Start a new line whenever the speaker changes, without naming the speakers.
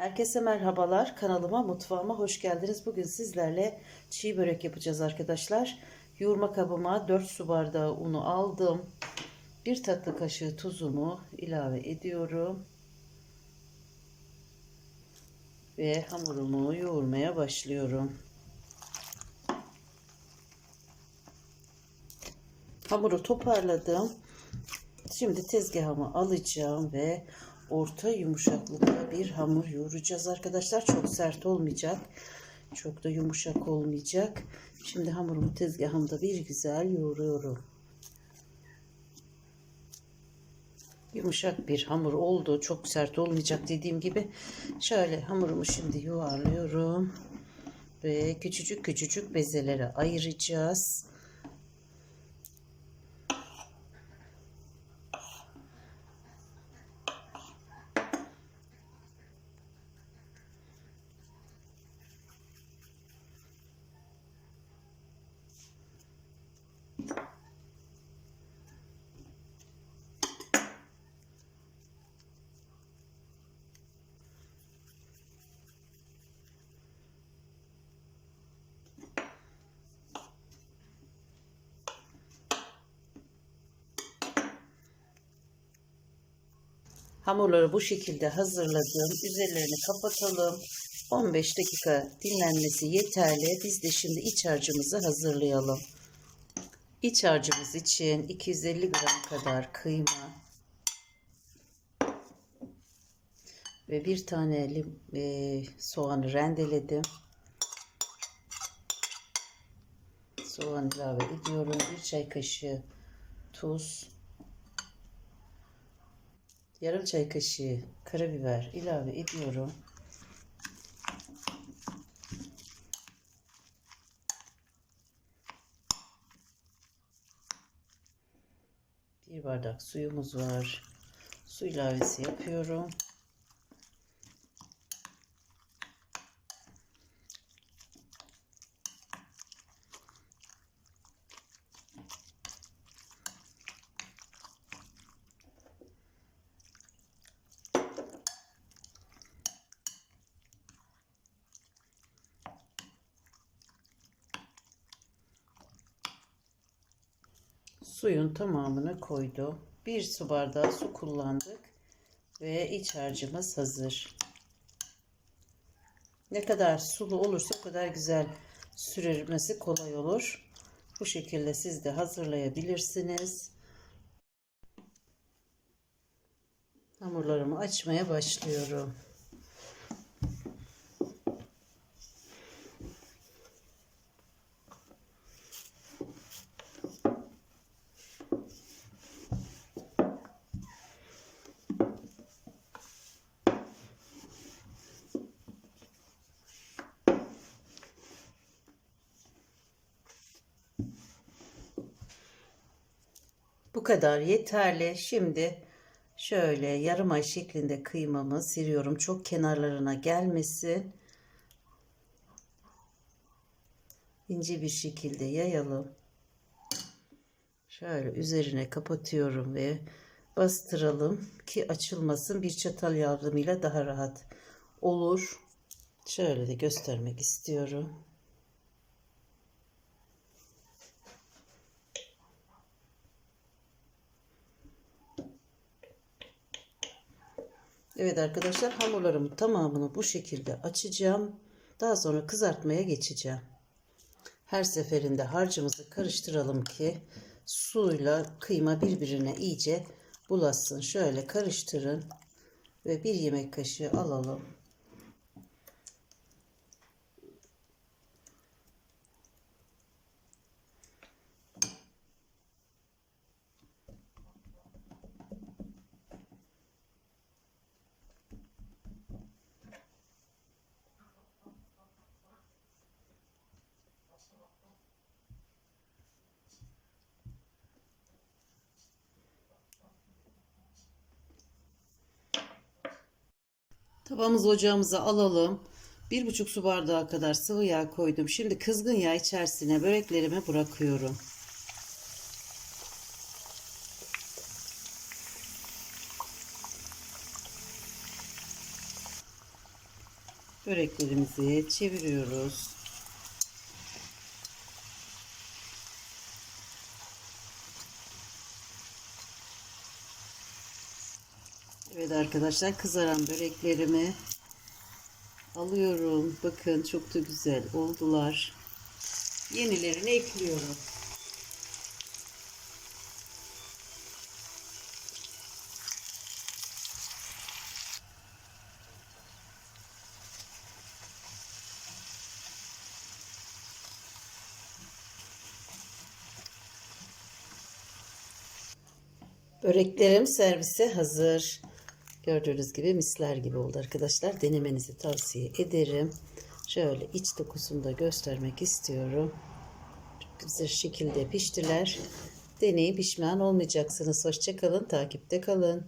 Herkese merhabalar. Kanalıma, mutfağıma hoş geldiniz. Bugün sizlerle çiğ börek yapacağız arkadaşlar. Yoğurma kabıma 4 su bardağı unu aldım. 1 tatlı kaşığı tuzumu ilave ediyorum. Ve hamurumu yoğurmaya başlıyorum. Hamuru toparladım. Şimdi tezgahımı alacağım ve orta yumuşaklıkta bir hamur yoğuracağız arkadaşlar. Çok sert olmayacak. Çok da yumuşak olmayacak. Şimdi hamurumu tezgahımda bir güzel yoğuruyorum. Yumuşak bir hamur oldu. Çok sert olmayacak dediğim gibi. Şöyle hamurumu şimdi yuvarlıyorum. Ve küçücük küçücük bezelere ayıracağız. Hamurları bu şekilde hazırladım. Üzerlerini kapatalım. 15 dakika dinlenmesi yeterli. Biz de şimdi iç harcımızı hazırlayalım. İç harcımız için 250 gram kadar kıyma ve bir tane e, soğanı rendeledim. Soğan ilave ediyorum. Bir çay kaşığı tuz. Yarım çay kaşığı karabiber ilave ediyorum. Bir bardak suyumuz var. Su ilavesi yapıyorum. Suyun tamamını koydum. Bir su bardağı su kullandık. Ve iç harcımız hazır. Ne kadar sulu olursa o kadar güzel sürülmesi kolay olur. Bu şekilde siz de hazırlayabilirsiniz. Hamurlarımı açmaya başlıyorum. Bu kadar yeterli. Şimdi şöyle yarım ay şeklinde kıymamı siriyorum. Çok kenarlarına gelmesin. İnce bir şekilde yayalım. Şöyle üzerine kapatıyorum ve bastıralım ki açılmasın. Bir çatal yardımıyla daha rahat olur. Şöyle de göstermek istiyorum. Evet arkadaşlar hamurlarımın tamamını bu şekilde açacağım. Daha sonra kızartmaya geçeceğim. Her seferinde harcımızı karıştıralım ki suyla kıyma birbirine iyice bulasın. Şöyle karıştırın ve bir yemek kaşığı alalım. Tavamızı ocağımıza alalım. Bir buçuk su bardağı kadar sıvı yağ koydum. Şimdi kızgın yağ içerisine böreklerimi bırakıyorum. Böreklerimizi çeviriyoruz. Evet arkadaşlar kızaran böreklerimi alıyorum. Bakın çok da güzel oldular. Yenilerini ekliyorum. Böreklerim servise hazır. Gördüğünüz gibi misler gibi oldu arkadaşlar. Denemenizi tavsiye ederim. Şöyle iç dokusunu da göstermek istiyorum. Çok güzel şekilde piştiler. Deneyip pişman olmayacaksınız. Hoşçakalın, takipte kalın.